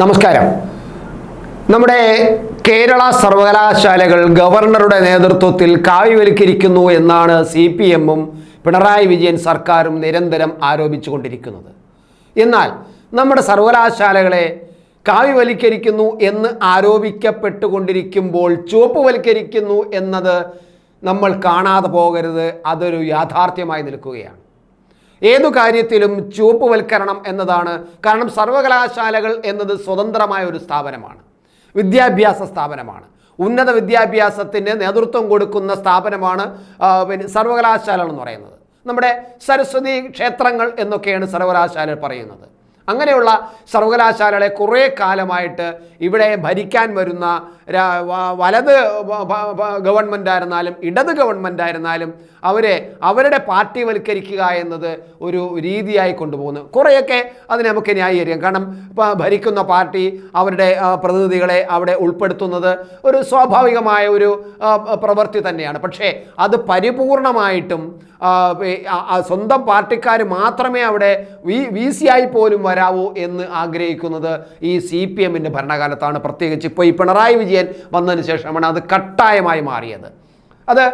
നമസ്കാരം. നമ്മുടെ കേരള സർവകലാശാലകൾ ഗവർണറുടെ നേതൃത്വത്തിൽ കാവ്യവൽക്കരിക്കുന്നു എന്നാണ് സി പി എമ്മും പിണറായി വിജയൻ സർക്കാരും നിരന്തരം ആരോപിച്ചുകൊണ്ടിരിക്കുന്നത്. എന്നാൽ നമ്മുടെ സർവകലാശാലകളെ കാവ്യവൽക്കരിക്കുന്നു എന്ന് ആരോപിക്കപ്പെട്ടുകൊണ്ടിരിക്കുമ്പോൾ ചുവപ്പുവൽക്കരിക്കുന്നു എന്നത് നമ്മൾ കാണാതെ പോകരുത്. അതൊരു യാഥാർത്ഥ്യമായി നിൽക്കുകയാണ്. ഏതു കാര്യത്തിലും ചുവപ്പുവൽക്കരണം എന്നതാണ്. കാരണം സർവകലാശാലകൾ എന്നത് സ്വതന്ത്രമായ ഒരു സ്ഥാപനമാണ്. വിദ്യാഭ്യാസ സ്ഥാപനമാണ്. ഉന്നത വിദ്യാഭ്യാസത്തിന് നേതൃത്വം കൊടുക്കുന്ന സ്ഥാപനമാണ് പിന്നെ സർവകലാശാലകൾ എന്ന് പറയുന്നത്. നമ്മുടെ സരസ്വതി ക്ഷേത്രങ്ങൾ എന്നൊക്കെയാണ് സർവകലാശാല പറയുന്നത്. അങ്ങനെയുള്ള സർവകലാശാലകളെ കുറേ കാലമായിട്ട് ഇവിടെ ഭരിക്കാൻ വരുന്ന വലത് ഗവൺമെന്റ് ആയിരുന്നാലും ഇടത് ഗവൺമെന്റ് ആയിരുന്നാലും അവരെ അവരുടെ പാർട്ടിവൽക്കരിക്കുക എന്നത് ഒരു രീതിയായി കൊണ്ടുപോകുന്നു. കുറേയൊക്കെ അതിനെ നമുക്ക് ന്യായീകരിക്കാം. കാരണം ഭരിക്കുന്ന പാർട്ടി അവരുടെ പ്രതിനിധികളെ അവിടെ ഉൾപ്പെടുത്തുന്നത് ഒരു സ്വാഭാവികമായ ഒരു പ്രവൃത്തി തന്നെയാണ്. പക്ഷേ അത് പരിപൂർണമായിട്ടും സ്വന്തം പാർട്ടിക്കാർ മാത്രമേ അവിടെ വി വി സി ആയി പോലും വരാവൂ എന്ന് ആഗ്രഹിക്കുന്നത് ഈ സി പി എമ്മിന്റെ ഭരണകാലത്താണ്. പ്രത്യേകിച്ച് ഇപ്പോൾ ഈ പിണറായി വിജയൻ വന്നതിന് ശേഷമാണ് അത് കട്ടായമായി മാറിയത്. അത്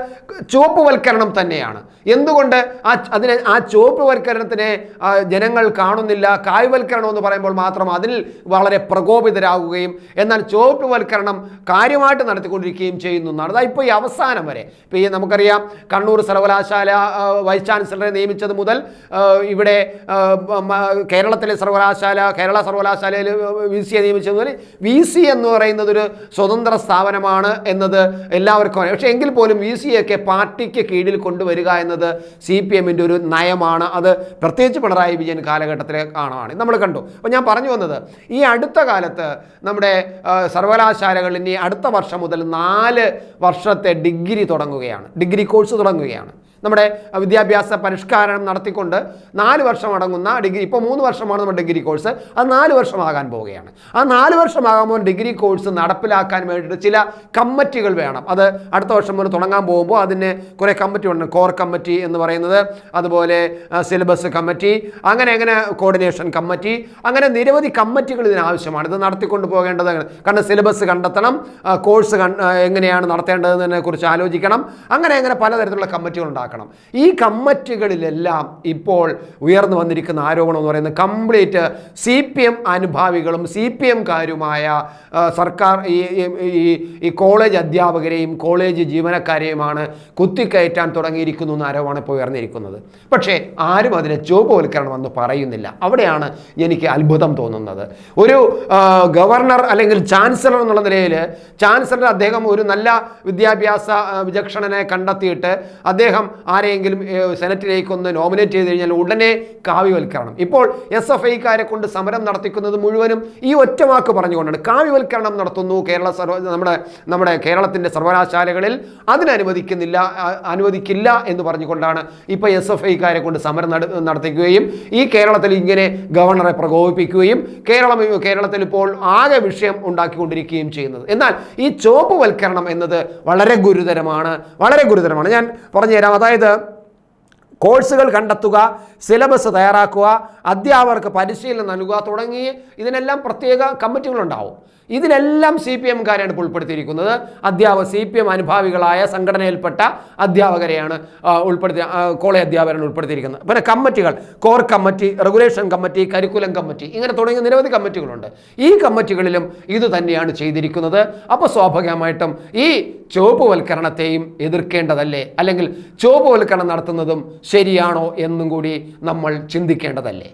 ചുവപ്പുവൽക്കരണം തന്നെയാണ്. എന്തുകൊണ്ട് ആ അതിനെ ആ ചുവപ്പുവൽക്കരണത്തിനെ വൽക്കരണത്തിനെ ജനങ്ങൾ കാണുന്നില്ല കായ്വൽക്കരണം എന്ന് പറയുമ്പോൾ മാത്രം അതിൽ വളരെ പ്രകോപിതരാകുകയും എന്നാൽ ചുവപ്പുവൽക്കരണം കാര്യമായിട്ട് നടത്തിക്കൊണ്ടിരിക്കുകയും ചെയ്യുന്നു എന്നാണ്. അതാ ഇപ്പോൾ ഈ അവസാനം വരെ. ഇപ്പോൾ ഈ നമുക്കറിയാം കണ്ണൂർ സർവകലാശാല വൈസ് ചാൻസലറെ നിയമിച്ചത് മുതൽ ഇവിടെ കേരളത്തിലെ സർവകലാശാല കേരള സർവകലാശാലയിൽ വി സിയെ നിയമിച്ചത് മുതൽ വി സി എന്ന് പറയുന്നത് ഒരു സ്വതന്ത്ര സ്ഥാപനമാണ് എന്നത് എല്ലാവർക്കും പക്ഷേ എങ്കിൽ പോലും വി സിയൊക്കെ പാർട്ടിക്ക് കീഴിൽ കൊണ്ടുവരിക എന്നത് സി പി എമ്മിന്റെ ഒരു നയമാണ്. അത് പ്രത്യേകിച്ച് പിണറായി വിജയൻ കാലഘട്ടത്തിലെ കാണുകയാണ് നമ്മൾ കണ്ടു. അപ്പോൾ ഞാൻ പറഞ്ഞു വന്നത് ഈ അടുത്ത കാലത്ത് നമ്മുടെ സർവകലാശാലകൾ ഇനി അടുത്ത വർഷം മുതൽ നാല് വർഷത്തെ ഡിഗ്രി തുടങ്ങുകയാണ്. ഡിഗ്രി കോഴ്സ് തുടങ്ങുകയാണ്. നമ്മുടെ വിദ്യാഭ്യാസ പരിഷ്കാരം നടത്തിക്കൊണ്ട് നാല് വർഷം അടങ്ങുന്ന ഡിഗ്രി ഇപ്പോൾ മൂന്ന് വർഷമാണ് നമ്മുടെ ഡിഗ്രി കോഴ്സ്. അത് നാല് വർഷമാകാൻ പോവുകയാണ്. ആ നാല് വർഷമാകുമ്പോൾ ഡിഗ്രി കോഴ്സ് നടപ്പിലാക്കാൻ വേണ്ടിയിട്ട് ചില കമ്മിറ്റികൾ വേണം. അത് അടുത്ത വർഷം മുതൽ തുടങ്ങാൻ പോകുമ്പോൾ അതിന് കുറേ കമ്മിറ്റി ഉണ്ട്. കോർ കമ്മിറ്റി എന്ന് പറയുന്നത് അതുപോലെ സിലബസ് കമ്മിറ്റി അങ്ങനെ അങ്ങനെ കോർഡിനേഷൻ കമ്മിറ്റി അങ്ങനെ നിരവധി കമ്മിറ്റികൾ ഇതിനാവശ്യമാണ് ഇത് നടത്തിക്കൊണ്ട് പോകേണ്ടത് കാരണം സിലബസ് കണ്ടെത്തണം കോഴ്സ് എങ്ങനെയാണ് നടത്തേണ്ടതെന്നതിനെ കുറിച്ച് ആലോചിക്കണം. അങ്ങനെ അങ്ങനെ പലതരത്തിലുള്ള കമ്മിറ്റികൾ ഉണ്ടാക്കണം. ഈ കമ്മിറ്റികളിലെല്ലാം ഇപ്പോൾ ഉയർന്നു വന്നിരിക്കുന്ന ആരോപണം എന്ന് പറയുന്നത് കംപ്ലീറ്റ് സി പി എം അനുഭാവികളും സി പി എംകാരുമായ സർക്കാർ ഈ ഈ- കോളേജ് അധ്യാപകരെയും കോളേജ് ജീവനക്കാരെയുമാണ് കുത്തിക്കയറ്റാൻ തുടങ്ങിയിരിക്കുന്നു എന്ന ആരോപണമാണ് ഇപ്പോൾ ഉയർന്നിരിക്കുന്നത്. പക്ഷേ ആരും അതിനെ ചോപവൽക്കരണം എന്ന് പറയുന്നില്ല. അവിടെയാണ് എനിക്ക് അത്ഭുതം തോന്നുന്നത്. ഒരു ഗവർണർ അല്ലെങ്കിൽ ചാൻസലർ എന്നുള്ള നിലയിൽ ചാൻസലർ അദ്ദേഹം ഒരു നല്ല വിദ്യാഭ്യാസ വിചക്ഷണനെ കണ്ടെത്തിയിട്ട് അദ്ദേഹം ആരെയെങ്കിലും സെനറ്റിലേക്ക് ഒന്ന് നോമിനേറ്റ് ചെയ്ത് കഴിഞ്ഞാൽ ഉടനെ കാവ്യവൽക്കരണം. ഇപ്പോൾ എസ് എഫ് ഐക്കാരെ കൊണ്ട് സമരം നടത്തിക്കുന്നത് മുഴുവനും ഈ ഒറ്റ വാക്ക് പറഞ്ഞുകൊണ്ടാണ്. കാവ്യവൽക്കരണം നടത്തുന്നു കേരള സർവ നമ്മുടെ നമ്മുടെ കേരളത്തിന്റെ സർവകലാശാലകളിൽ. അതിനനുവദിക്കുന്നില്ല ആ, അനുവദിക്കില്ല എന്ന് പറഞ്ഞുകൊണ്ടാണ് ഇപ്പോൾ എസ് എഫ് ഐക്കാരെ കൊണ്ട് സമരം നട നടത്തിക്കുകയും ഈ കേരളത്തിൽ ഇങ്ങനെ ഗവർണറെ പ്രകോപിപ്പിക്കുകയും കേരളം കേരളത്തിൽ ഇപ്പോൾ ആകെ വിഷയം ഉണ്ടാക്കിക്കൊണ്ടിരിക്കുകയും ചെയ്യുന്നത്. എന്നാൽ ഈ ചോപ്പ് വൽക്കരണം എന്നത് വളരെ ഗുരുതരമാണ് വളരെ ഗുരുതരമാണ്. ഞാൻ പറഞ്ഞുതരാം. അതായത് കോഴ്സുകൾ കണ്ടെത്തുക സിലബസ് തയ്യാറാക്കുക അധ്യാപകർക്ക് പരിശീലനം നൽകുക തുടങ്ങി ഇതിനെല്ലാം പ്രത്യേക കമ്മിറ്റികളുണ്ടാവും. ഇതിലെല്ലാം സി പി എംകാരാണ് ഇപ്പോൾ ഉൾപ്പെടുത്തിയിരിക്കുന്നത്. അധ്യാപക സി പി എം അനുഭാവികളായ സംഘടനയിൽപ്പെട്ട അധ്യാപകരെയാണ് ഉൾപ്പെടുത്തി കോളേജ് അധ്യാപകരാണ് ഉൾപ്പെടുത്തിയിരിക്കുന്നത്. പിന്നെ കമ്മിറ്റികൾ core committee regulation committee curriculum committee ഇങ്ങനെ തുടങ്ങിയ നിരവധി കമ്മിറ്റികളുണ്ട്. ഈ കമ്മിറ്റികളിലും ഇത് തന്നെയാണ് ചെയ്തിരിക്കുന്നത്. അപ്പോൾ സ്വാഭാവികമായിട്ടും ഈ ചുവപ്പുവൽക്കരണത്തെയും എതിർക്കേണ്ടതല്ലേ? അല്ലെങ്കിൽ ചുവപ്പുവൽക്കരണം നടത്തുന്നതും ശരിയാണോ എന്നും കൂടി നമ്മൾ ചിന്തിക്കേണ്ടതല്ലേ?